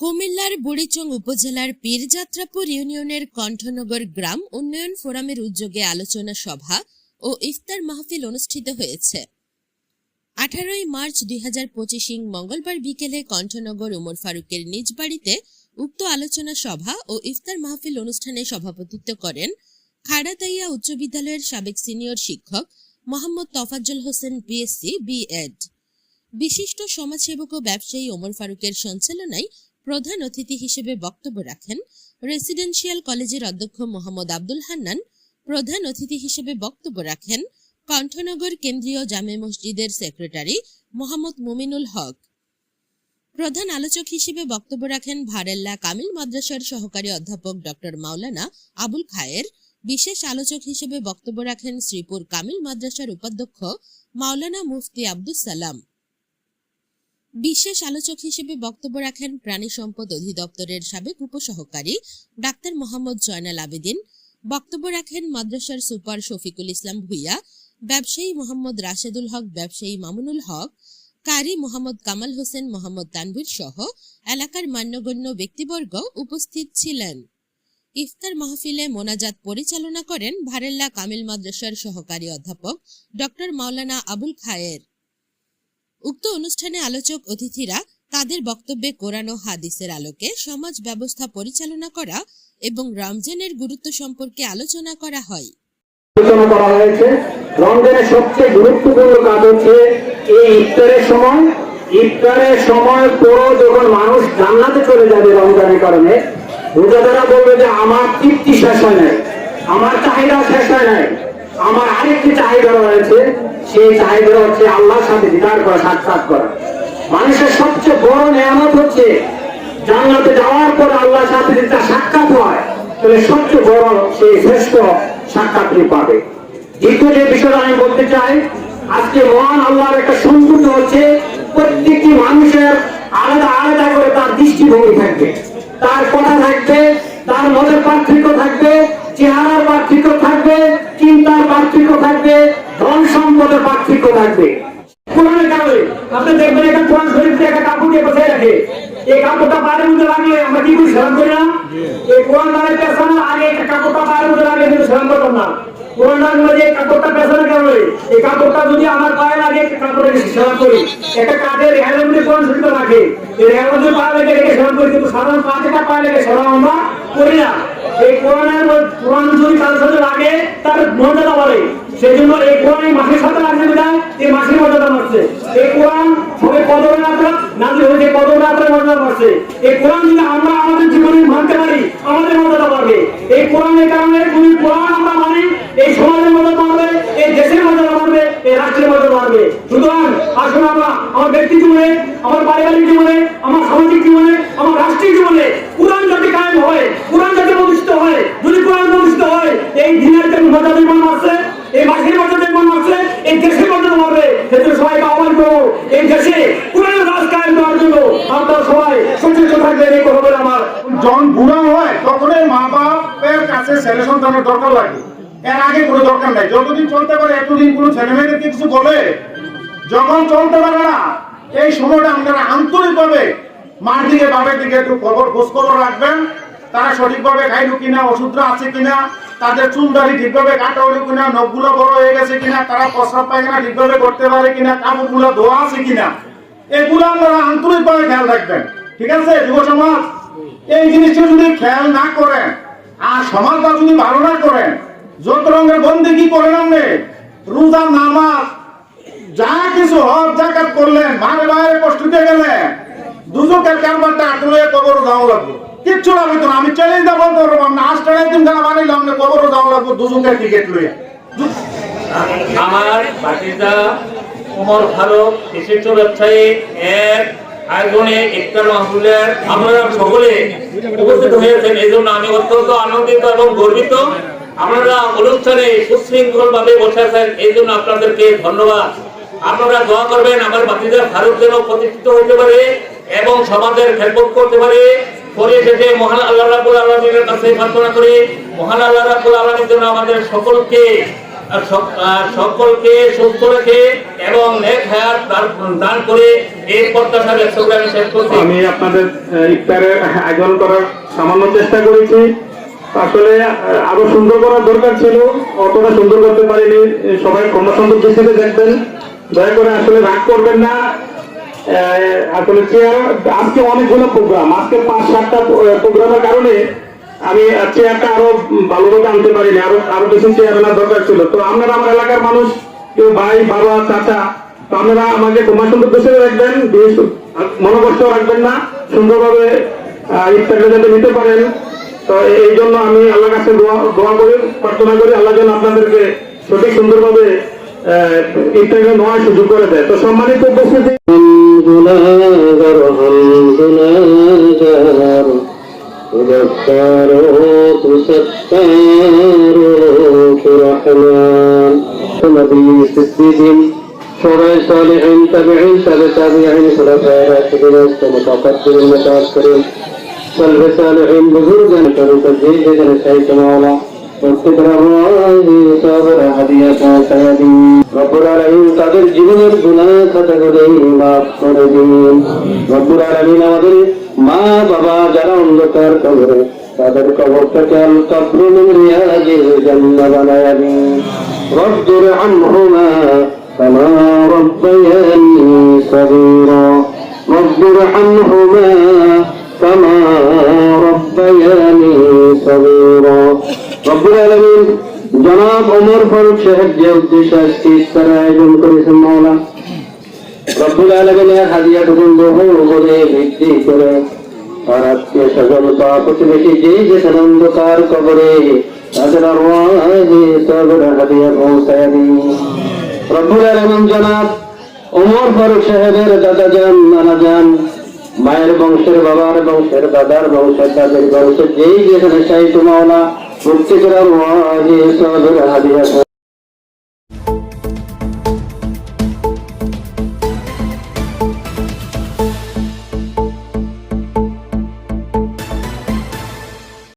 কুমিল্লার বুড়িচং উপজেলার পীরযাত্রাপুর ইউনিয়নের কণ্ঠনগর গ্রাম উন্নয়ন ফোরামের উদ্যোগে আলোচনা সভা ও ইফতার মাহফিল অনুষ্ঠিত হয়েছে। আঠারোই মার্চ দুই হাজার পঁচিশিং মঙ্গলবার বিকেলে কণ্ঠনগর উমর ফারুকের নিজ বাড়িতে উক্ত আলোচনা সভা ও ইফতার মাহফিল অনুষ্ঠানে সভাপতিত্ব করেন খাড়াতাইয়া উচ্চ বিদ্যালয়ের সাবেক সিনিয়র শিক্ষক মোহাম্মদ তফাজ্জল হোসেন বিএসসি, বিএড। বিশিষ্ট সমাজসেবক ও ব্যবসায়ী ওমর ফারুকের সঞ্চালনায় প্রধান অতিথি হিসেবে বক্তব্য রাখেন রেসিডেন্সিয়াল কলেজের অধ্যক্ষ মোহাম্মদ আব্দুল হান্নান। প্রধান অতিথি হিসেবে বক্তব্য রাখেন কণ্ঠনগর কেন্দ্রীয় জামে মসজিদের সেক্রেটারি মোহাম্মদ মুমিনুল হক। প্রধান আলোচক হিসেবে বক্তব্য রাখেন ভারেল্লা কামিল মাদ্রাসার সহকারী অধ্যাপক ডক্টর মাওলানা আবুল খায়ের। বিশেষ আলোচক হিসেবে বক্তব্য রাখেন শ্রীপুর কামিল মাদ্রাসার উপাধ্যক্ষ মাওলানা মুফতি আব্দুস সালাম। বিশেষ আলোচক হিসেবে বক্তব্য রাখেন প্রাণী সম্পদ অধিদপ্তরের সাবেক উপসহকারী ডাক্তার মোহাম্মদ জয়নাল আবেদিন, বক্তব্য রাখেন মাদ্রাসার সুপার শফিকুল ইসলাম ভুইয়া, ব্যবসায়ী মোহাম্মদ রাশেদুল হক, ব্যবসায়ী মামুনুল হক, কারি মোহাম্মদ কামাল হোসেন, মোহাম্মদ তানভীর সহ এলাকার মান্যগণ্য ব্যক্তিবর্গ উপস্থিত ছিলেন। ইফতার মাহফিলে মোনাজাত পরিচালনা করেন ভারেল্লা কামিল মাদ্রাসার সহকারী অধ্যাপক ডক্টর মাওলানা আবুল খায়ের। উক্ত অনুষ্ঠানে আলোচক অতিথিরা তাদের বক্তব্যে কোরআন ও হাদিসের আলোকে সমাজ ব্যবস্থা পরিচালনা করা এবং রমজানের গুরুত্ব সম্পর্কে আলোচনা করা হয়। আলোচনা রমজানের সবচেয়ে গুরুত্বপূর্ণ কাজ হচ্ছে এই ইফতারের সময়। ইফতারের সময় পরও যখন মানুষ জান্নাতে চলে যাবে রমজানের কারণে রোজাদারা বলবে যে আমার তৃপ্তি শেষ হয় নাই, আমার চাহিদা শেষ হয় নাই, আমার আরেকটি চাহিদা রয়েছে সেই চাহিদা হচ্ছে আল্লাহর সাথে দিদার করা, সাক্ষাৎ করা। মানুষের সবচেয়ে বড় নিয়ামত হচ্ছে, জান্নাতে যাওয়ার পর আল্লাহর সাথে যদি তার সাক্ষাৎ হয়, তাহলে সবচেয়ে বড় সেই শ্রেষ্ঠ সাক্ষাৎটি পাবে। দ্বিতীয় যে বিষয়টা আমি বলতে চাই, আজকে মহান আল্লাহর একটা সৌন্দর্য হচ্ছে, প্রত্যেকটি মানুষের আলাদা আলাদা করে তার দৃষ্টিভঙ্গি থাকবে। তার কথা থাকবে থাকবে। কোরআনের কারণে আপনি দেখবেন একটা কোরআন শরীফ দিয়ে একটা কাপড় দিয়ে বসে রাখে এই কাপড়টা পায়ের মধ্যে পায়ে লাগে কাপড়ে করি না। এই কোরআনের কোরআন যদি কারোর সাথে লাগে তার মর্যাদা বাড়ে সেই জন্য এই কোরআন এই মাসের সাথে লাগছে বিধায় এই মাসের মর্যাদা বাড়ছে। এই কোরআন সবে কদর রাত্রা নাজিল হয়েছে কদর রাত্রে মর্যাদা বাড়ছে। এই কোরআন যদি আমরা আমাদের জীবনে মানতে পারি, আমাদের মর্যাদা বাড়বে। এই কোরআনের কারণে যদি কোরআন আমরা মানি, এই সমাজের মর্যাদা বাড়বে, এই দেশের মর্যাদা বাড়বে, এই রাষ্ট্রের মর্যাদা বাড়বে। সুতরাং আসুন আমরা, আমার ব্যক্তি জীবনে, আমার পারিবারিক জীবনে, আমার সামাজিক জীবনে, আমার রাষ্ট্রীয় জীবনে কোরআন যাতে কায়েম হয় কোরআন যাতে প্রতিষ্ঠিত হয় যদি কোরআন প্রতিষ্ঠিত হয় এই দিনের যে মর্যাদা মন আছে এই মাসের মর্যাদা মন আছে এই দেশের মর্যাদা বাড়বে সেজন্য সবাইকে আহ্বান করব এই দেশে রাজ কায়েম করার জন্য আপনারা সবাই থাকবেন এই আমার যখন বুড়া হয় তখনই মা বাপের কাছে ছেলে সন্তানের দরকার লাগে। এর আগে কোনো দরকার নাই। যতদিন চলতে পারে, এতদিন কোনো ছেলে মেয়েদেরকে কিছু বলে? যখন চলতে পারে না, এই সময়টা আপনারা আন্তরিক ভাবে মার দিকে, বাপের দিকে একটু খবর খোঁজ খবর রাখবেন। তারা সঠিকভাবে খাইলো কিনা, ওষুধটা আছে কিনা তাদের চুল দাড়ি ঠিকভাবে কাটা হলো কিনা, নখগুলো বড় হয়ে গেছে কিনা, তারা প্রস্রাব পায়খানা ঠিকভাবে করতে পারে কিনা, কাপড়গুলো ধোয়া আছে কিনা, এগুলো আপনারা আন্তরিকভাবে খেয়াল রাখবেন, ঠিক আছে, যুব সমাজ? এই জিনিসটা যদি খেয়াল না করেন, আর সমাজটা যদি ভালো না করেন, যত রঙের বন্দি কি করেন আপনি রোজা নামাজ, যা কিছু হক জাকাত করলেন মারে বাইরে কষ্ট দিয়ে গেলেন দুজকের কারবারটা আটলে কবর যাওয়া লাগবে। কিচ্ছু লাগবে তো আমি চ্যালেঞ্জ দেবো করব আমরা আষ্টটা দিন গানা বানাইলাম না কবর যাওয়া লাগবে দুজকের টিকিট লইয়া। আমার বাতিজা ওমর ফারুক, বিশিষ্ট ব্যবসায়ী, এক আয়োজনে আপনারা সকলে উপস্থিত হয়েছেন। এই জন্য আমি অত্যন্ত আনন্দিত এবং গর্বিত। আপনারা অনুষ্ঠানে সুশৃঙ্খল ভাবে বসে আছেন। এই জন্য আপনাদেরকে ধন্যবাদ। আপনারা দোয়া করবেন, আমার বাতিজা ফারুক যেন প্রতিষ্ঠিত হতে পারে এবং সমাজের খেদমত করতে পারে। পরিশেষে মহান আল্লাহ রাবুল আলমীর কাছে প্রার্থনা করি, মহান আল্লাহ রাবুল আলমীর জন্য আমাদের সকলকে সকলকে সুস্থ রেখে এবং নেক হায়াত দান- করে এই প্রত্যাশা ব্যক্ত করে আমি শেষ করছি। আমি আপনাদের ইফতারের আয়োজন করার সামান্য চেষ্টা করেছি। আসলে আরও সুন্দর করার দরকার ছিল, অতটা সুন্দর করতে পারিনি। সবাই ক্ষমতাসন্তর দৃষ্টিতে দেখবেন। দয়া করে আসলে রাগ করবেন না। আসলে চেয়ার আজকে অনেকগুলো প্রোগ্রাম আজকে পাঁচ, সাতটা প্রোগ্রামের কারণে আমি চেয়ারটা আরও ভালোভাবে আনতে পারিনি, আরও আরও বেশি চেয়ার আনার দরকার ছিল। তো আপনারা আমার এলাকার মানুষ, কেউ ভাই, বাবা, চাচা, তো আপনারা আমাকে তোমার সুন্দর দেশে রাখবেন মনোকষ্ট রাখবেন না, সুন্দরভাবে ইফতারটা যাতে নিতে পারেন। তো এই জন্য আমি আল্লাহ কাছে দোয়া দোয়া করি, প্রার্থনা করি, আল্লাহ যেন আপনাদেরকে সঠিক সুন্দরভাবে আহ, ইফতারটা নেওয়ার সুযোগ করে দেয় তো সম্মানিত উপস্থিতি غفار ستار رحمن نبي صديق شرع صالحين تبعين تبع تابعين خلفاء راشدين متقدمين متأخرين سلف صالحين بزرگان کرو تجھیل جن شیط مولا প্রত্যেকের সবর হাদিয়া পৌঁছায় রব্বুল আলামিন তাদের জীবনের গুনাহ খাতাগুলো মাফ করে দিন রব্বুল আলামিন আমাদের মা বাবা যারা অন্ধকার কবরে তাদের কবরটাকে আল কবরুল রিয়াজিল জান্নাহ বানায় দিন রব্বুর আনহুমা কামা রব্বায়ানি সগীরা রব্বুর আনহুমা كما ربياني صغيرا রব্বুল আলমিন জনাব ওমর ফারুক সাহেব যে উদ্দেশ্য আজকে ইফতারের আয়োজন করেছেন মাওলা রব্বুল আলমিনের হাজিয়া টুকুন বহু উপরে ভিত্তি করে আর আত্মীয় স্বজন তা প্রতিবেশী যেই যে অন্ধকার কবরে তাদের সর্বরা হাজিয়া পৌঁছায় দিন। রব্বুল আলমিন জনাব ওমর ফারুক সাহেবের দাদা যান, নানা যান, মায়ের বংশের বাবার বংশের দাদার বংশের দাদের বংশের যেই যেখানে সাহিত্য মাওলা প্রত্যেকের হাদিয়া